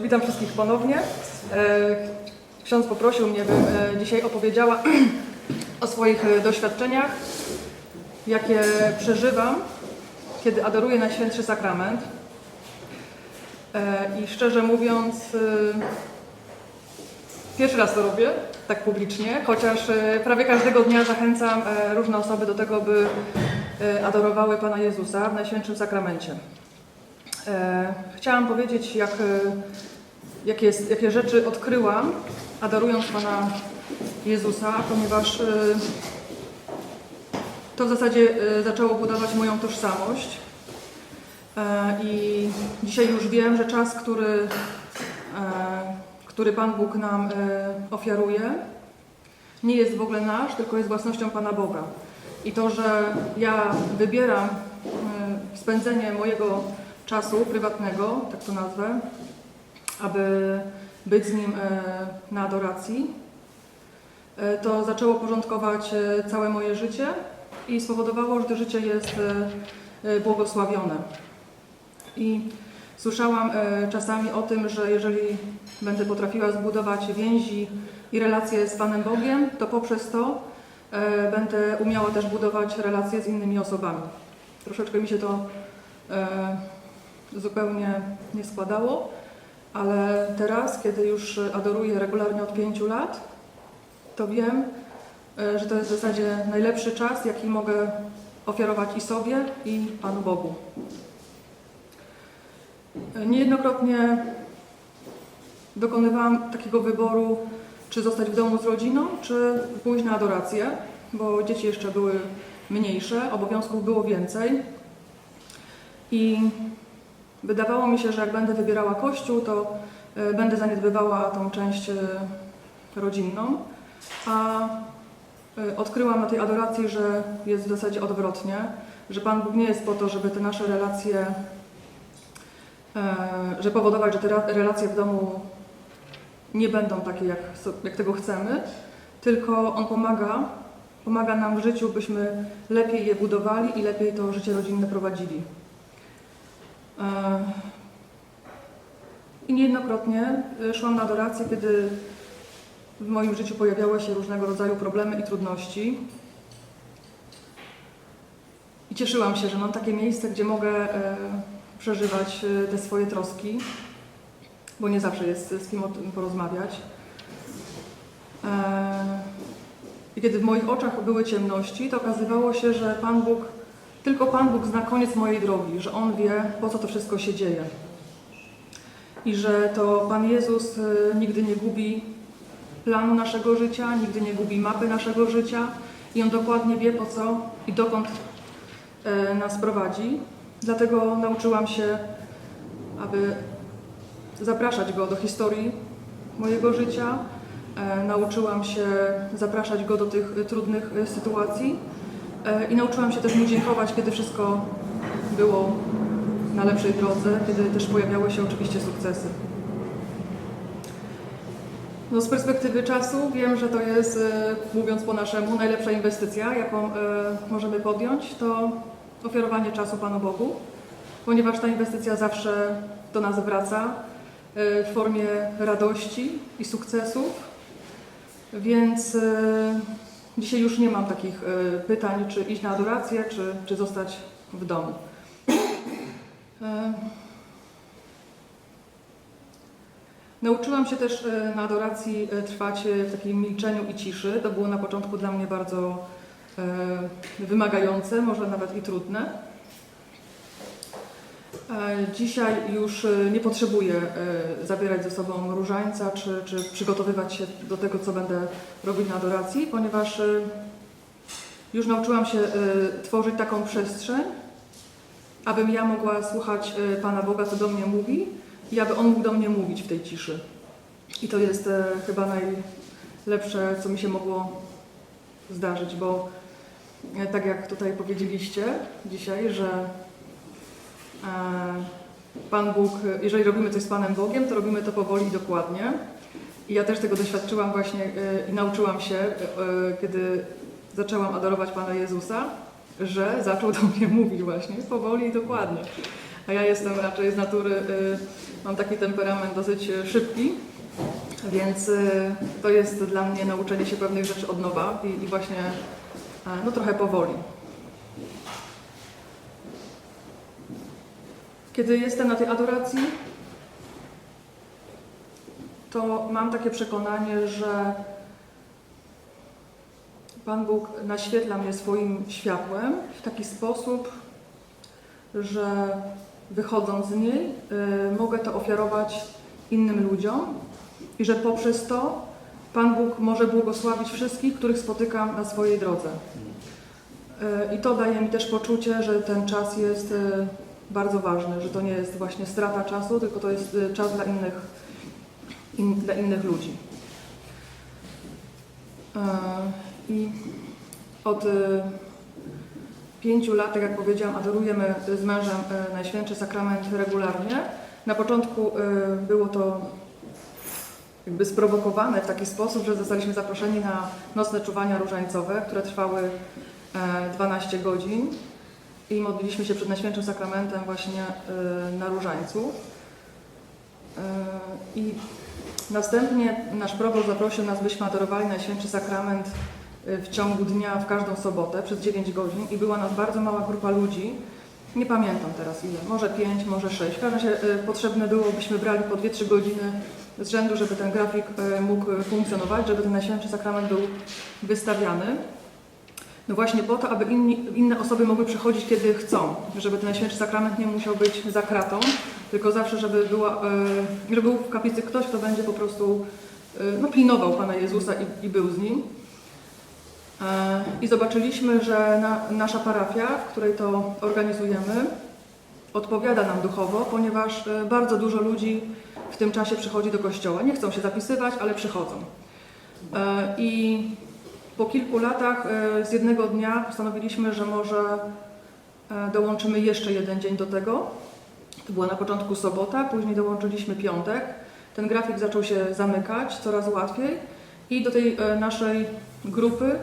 Witam wszystkich ponownie. E, Ksiądz poprosił mnie, bym e, dzisiaj opowiedziała o swoich e, doświadczeniach, jakie przeżywam, kiedy adoruję Najświętszy Sakrament. I szczerze mówiąc, pierwszy raz to robię, tak publicznie, chociaż prawie każdego dnia zachęcam różne osoby do tego, by adorowały Pana Jezusa w Najświętszym Sakramencie. E, Chciałam powiedzieć, jak, e, jakie, jest- jakie rzeczy odkryłam, adorując Pana Jezusa, ponieważ e, to w zasadzie zaczęło budować moją tożsamość. I dzisiaj już wiem, że czas, który, który Pan Bóg nam ofiaruje, nie jest w ogóle nasz, tylko jest własnością Pana Boga. I to, że ja wybieram spędzenie mojego czasu prywatnego, tak to nazwę, aby być z Nim e, na adoracji, e, to zaczęło porządkować e, całe moje życie i spowodowało, że to życie jest błogosławione. I słyszałam czasami o tym, że jeżeli będę potrafiła zbudować więzi i relacje z Panem Bogiem, to poprzez to będę umiała też budować relacje z innymi osobami. Troszeczkę mi się to zupełnie nie składało, ale teraz, kiedy już adoruję regularnie od pięciu lat, to wiem, e, że to jest w zasadzie najlepszy czas, jaki mogę ofiarować i sobie, i Panu Bogu. E, Niejednokrotnie dokonywałam takiego wyboru, czy zostać w domu z rodziną, czy pójść na adorację, bo dzieci jeszcze były mniejsze, obowiązków było więcej. I wydawało mi się, że jak będę wybierała kościół, to e, będę zaniedbywała tą część e, rodzinną. A e, odkryłam na tej adoracji, że jest w zasadzie odwrotnie, że Pan Bóg nie jest po to, żeby te nasze relacje, że powodować, że te relacje w domu nie będą takie, jak, jak tego chcemy, tylko On pomaga, pomaga nam w życiu, byśmy lepiej je budowali i lepiej to życie rodzinne prowadzili. E, I niejednokrotnie e, szłam na adorację, kiedy w moim życiu pojawiały się różnego rodzaju problemy i trudności. I cieszyłam się, że mam takie miejsce, gdzie mogę e, przeżywać te swoje troski, bo nie zawsze jest z kim o tym porozmawiać. I kiedy w moich oczach były ciemności, to okazywało się, że Pan Bóg, tylko Pan Bóg zna koniec mojej drogi, że On wie, po co to wszystko się dzieje. I że to Pan Jezus e, nigdy nie gubi planu naszego życia, nigdy nie gubi mapy naszego życia i On dokładnie wie po co i dokąd e, nas prowadzi. Dlatego nauczyłam się, aby zapraszać Go do historii mojego życia. E, Nauczyłam się zapraszać Go do tych trudnych sytuacji i nauczyłam się też Mu dziękować, kiedy wszystko było na lepszej drodze, kiedy też pojawiały się oczywiście sukcesy. No z perspektywy czasu wiem, że to jest, e, mówiąc po naszemu, najlepsza inwestycja, jaką e, możemy podjąć, to ofiarowanie czasu Panu Bogu, ponieważ ta inwestycja zawsze do nas wraca e, w formie radości i sukcesów. Więc e, dzisiaj już nie mam takich e, pytań, czy iść na adorację, czy, czy zostać w domu. E, Nauczyłam się też e, na adoracji trwać w takim milczeniu i ciszy. To było na początku dla mnie bardzo wymagające, może nawet i trudne. E, Dzisiaj już e, nie potrzebuję e, zabierać ze sobą różańca czy, czy przygotowywać się do tego, co będę robić na adoracji, ponieważ już nauczyłam się tworzyć taką przestrzeń, abym ja mogła słuchać Pana Boga, co do mnie mówi i aby On mógł do mnie mówić w tej ciszy. I to jest chyba najlepsze, co mi się mogło zdarzyć, bo tak jak tutaj powiedzieliście dzisiaj, że Pan Bóg, e, jeżeli robimy coś z Panem Bogiem, to robimy to powoli i dokładnie. I ja też tego doświadczyłam właśnie e, i nauczyłam się, e, e, kiedy zaczęłam adorować Pana Jezusa, że zaczął do mnie mówić właśnie powoli i dokładnie. a ja jestem raczej z natury, mam taki temperament dosyć szybki, więc to jest dla mnie nauczenie się pewnych rzeczy od nowa i, i właśnie e, no trochę powoli. Kiedy jestem na tej adoracji, to mam takie przekonanie, że Pan Bóg naświetla mnie swoim światłem w taki sposób, że wychodząc z niej, y, mogę to ofiarować innym ludziom i że poprzez to Pan Bóg może błogosławić wszystkich, których spotykam na swojej drodze. Y, I to daje mi też poczucie, że ten czas jest y, bardzo ważny, że to nie jest właśnie strata czasu, tylko to jest y, czas dla innych, in, dla innych ludzi. Y, I od y, pięciu lat, tak jak powiedziałam, adorujemy z mężem y, Najświętszy Sakrament regularnie. Na początku było to jakby sprowokowane w taki sposób, że zostaliśmy zaproszeni na nocne czuwania różańcowe, które trwały e, 12 godzin i modliliśmy się przed Najświętszym Sakramentem właśnie y, na różańcu. Y, I następnie nasz proboszcz zaprosił nas, byśmy adorowali Najświętszy Sakrament y, w ciągu dnia, w każdą sobotę przez 9 godzin i była nas bardzo mała grupa ludzi. Nie pamiętam teraz ile, może 5, może 6. W każdym razie potrzebne było, byśmy brali po 2-3 godziny z rzędu, żeby ten grafik mógł funkcjonować, żeby ten Najświętszy Sakrament był wystawiany. No właśnie po to, aby inni, inne osoby mogły przychodzić, kiedy chcą. Żeby ten Najświętszy Sakrament nie musiał być za kratą, tylko zawsze, żeby, była, e, żeby był w kaplicy ktoś, kto będzie po prostu e, no, pilnował Pana Jezusa i, i był z Nim. E, I zobaczyliśmy, że na, nasza parafia, w której to organizujemy, odpowiada nam duchowo, ponieważ bardzo dużo ludzi w tym czasie przychodzi do kościoła. Nie chcą się zapisywać, ale przychodzą. I po kilku latach e, z jednego dnia postanowiliśmy, że może e, dołączymy jeszcze jeden dzień do tego. To była na początku sobota, później dołączyliśmy piątek. Ten grafik zaczął się zamykać coraz łatwiej i do tej e, naszej grupy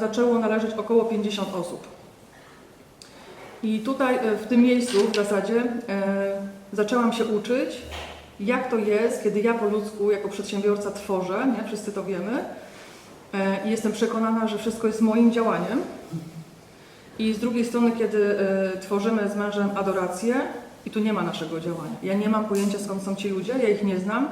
zaczęło należeć około 50 osób. I tutaj w tym miejscu w zasadzie zaczęłam się uczyć, jak to jest, kiedy ja po ludzku jako przedsiębiorca tworzę, nie? wszyscy to wiemy, I jestem przekonana, że wszystko jest moim działaniem. I z drugiej strony, kiedy e, tworzymy z mężem adorację, i tu nie ma naszego działania. Ja nie mam pojęcia skąd są ci ludzie, ja ich nie znam.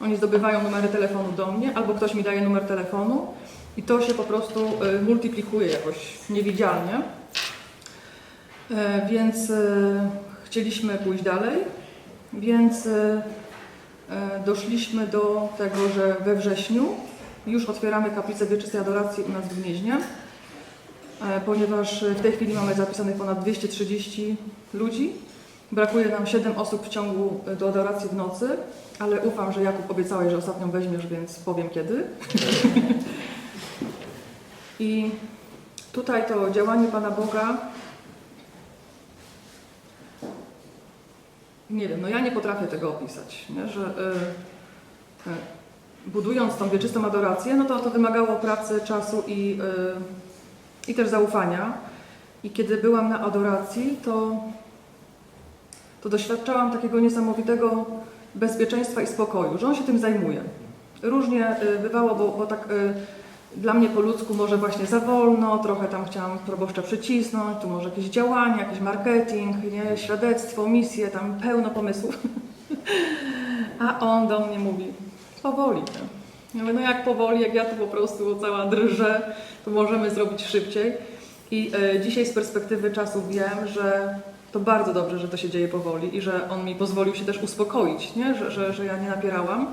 Oni zdobywają numery telefonu do mnie, albo ktoś mi daje numer telefonu i to się po prostu e, multiplikuje jakoś niewidzialnie. E, Więc e, chcieliśmy pójść dalej, więc e, e, doszliśmy do tego, że we wrześniu już otwieramy kaplicę wieczystej adoracji u nas w Gnieźnie, e, ponieważ w tej chwili mamy zapisanych ponad 230 ludzi. Brakuje nam 7 osób w ciągu e, do adoracji w nocy, ale ufam, że Jakub obiecałeś, że ostatnią weźmiesz, więc powiem kiedy. I tutaj to działanie Pana Boga nie wiem, no ja nie potrafię tego opisać, nie? że y, y, budując tą wieczystą adorację, no to to wymagało pracy, czasu i, y, i też zaufania. I kiedy byłam na adoracji, to, to doświadczałam takiego niesamowitego bezpieczeństwa i spokoju, że on się tym zajmuje. Różnie y, bywało, bo, bo tak y, dla mnie po ludzku może właśnie za wolno, trochę tam chciałam proboszcza przycisnąć, tu może jakieś działania, jakiś marketing, nie? świadectwo, misje, tam pełno pomysłów. A on do mnie mówi, powoli. nie? No jak powoli, jak ja tu po prostu cała drżę, to możemy zrobić szybciej. I e, dzisiaj z perspektywy czasu wiem, że to bardzo dobrze, że to się dzieje powoli i że on mi pozwolił się też uspokoić, nie? Że, że, że ja nie napierałam,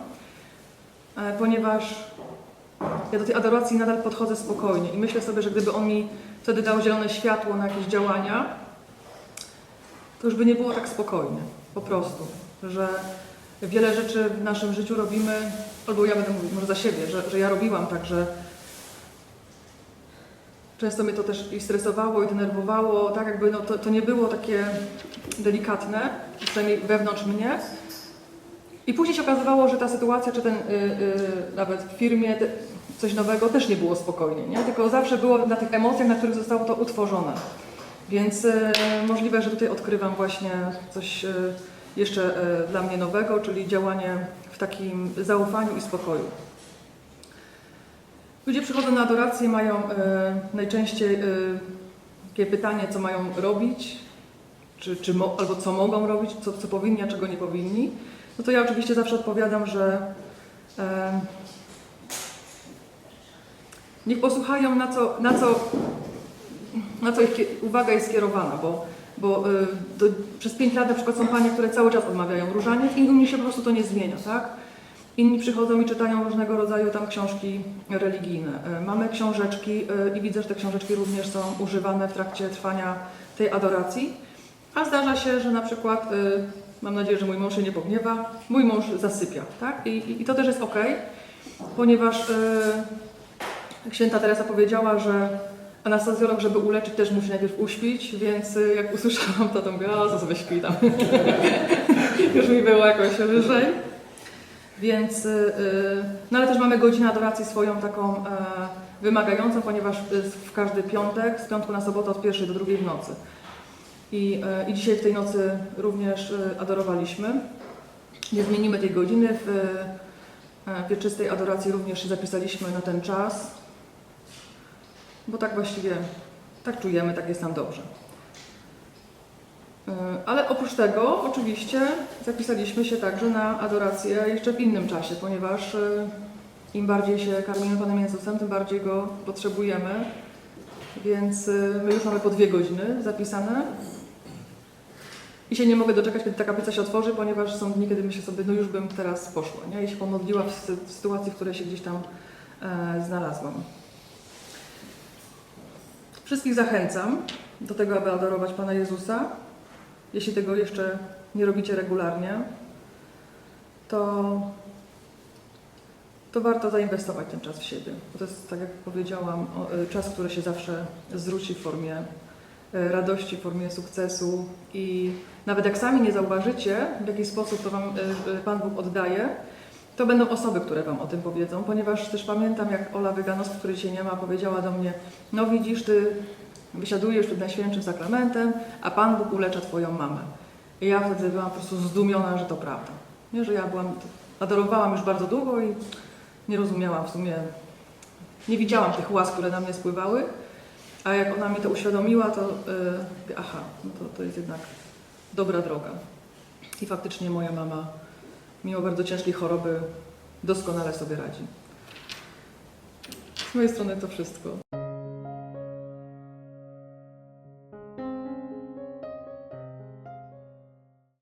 e, ponieważ ja do tej adoracji nadal podchodzę spokojnie i myślę sobie, że gdyby on mi wtedy dał zielone światło na jakieś działania, to już by nie było tak spokojnie, po prostu, że wiele rzeczy w naszym życiu robimy, albo ja będę mówić może za siebie, że, że ja robiłam tak, że często mnie to też i stresowało, i denerwowało, tak jakby no, to, to nie było takie delikatne, przynajmniej wewnątrz mnie. I później się okazywało, że ta sytuacja, czy ten y, y, nawet w firmie te, coś nowego też nie było spokojnie, nie? tylko zawsze było na tych emocjach, na których zostało to utworzone. Więc e, możliwe, że tutaj odkrywam właśnie coś jeszcze e, dla mnie nowego, czyli działanie w takim zaufaniu i spokoju. Ludzie przychodzą na adorację, mają e, najczęściej e, takie pytanie, co mają robić, czy, czy albo co mogą robić, co, co powinni, a czego nie powinni. No to ja oczywiście zawsze odpowiadam, że niech posłuchają, na co, na co, na co ich uwaga jest skierowana, bo, bo y, do, przez pięć lat na przykład są panie, które cały czas odmawiają różaniec i u się po prostu to nie zmienia, tak? Inni przychodzą i czytają różnego rodzaju tam książki religijne. Y, Mamy książeczki y, i widzę, że te książeczki również są używane w trakcie trwania tej adoracji. A zdarza się, że na przykład, mam nadzieję, że mój mąż się nie pogniewa, mój mąż zasypia, tak? I, i, to też jest ok, ponieważ Święta Teresa powiedziała, że anestezjolog, żeby uleczyć, też musi najpierw uśpić, więc y, jak usłyszałam to, to mówię, o, co sobie śpi tam. Już mi było jakoś wyżej. Więc, y, y, no ale też mamy godzinę adoracji swoją taką e, wymagającą, ponieważ w każdy piątek, z piątku na sobotę od pierwszej do drugiej w nocy. I, e, I dzisiaj w tej nocy również adorowaliśmy. Nie zmienimy tej godziny. W e, wieczystej adoracji również się zapisaliśmy na ten czas, bo tak właściwie tak czujemy, tak jest nam dobrze. E, Ale oprócz tego, oczywiście, zapisaliśmy się także na adorację jeszcze w innym czasie, ponieważ e, im bardziej się karmimy Panem Jezusem, tym bardziej Go potrzebujemy. Więc e, my już mamy po dwie godziny zapisane. I się nie mogę doczekać, kiedy ta kaplica się otworzy, ponieważ są dni, kiedy myślę sobie, no już bym teraz poszła, nie? I się pomodliła w sytuacji, w której się gdzieś tam e, znalazłam. Wszystkich zachęcam do tego, aby adorować Pana Jezusa. Jeśli tego jeszcze nie robicie regularnie, to, to warto zainwestować ten czas w siebie. Bo to jest, tak jak powiedziałam, e, czas, który się zawsze zwróci w formie e, radości, w formie sukcesu i nawet jak sami nie zauważycie, w jaki sposób to Wam e, Pan Bóg oddaje, to będą osoby, które Wam o tym powiedzą, ponieważ też pamiętam, jak Ola Wyganowska, której dzisiaj nie ma, powiedziała do mnie, no widzisz, Ty wysiadujesz przed Najświętszym Sakramentem, a Pan Bóg ulecza Twoją mamę. I ja wtedy byłam po prostu zdumiona, że to prawda. Nie, że ja byłam, adorowałam już bardzo długo i nie rozumiałam w sumie, nie widziałam tych łask, które na mnie spływały, a jak ona mi to uświadomiła, to yy, aha, no to, to jest jednak dobra droga. I faktycznie moja mama, mimo bardzo ciężkiej choroby, doskonale sobie radzi. Z mojej strony to wszystko.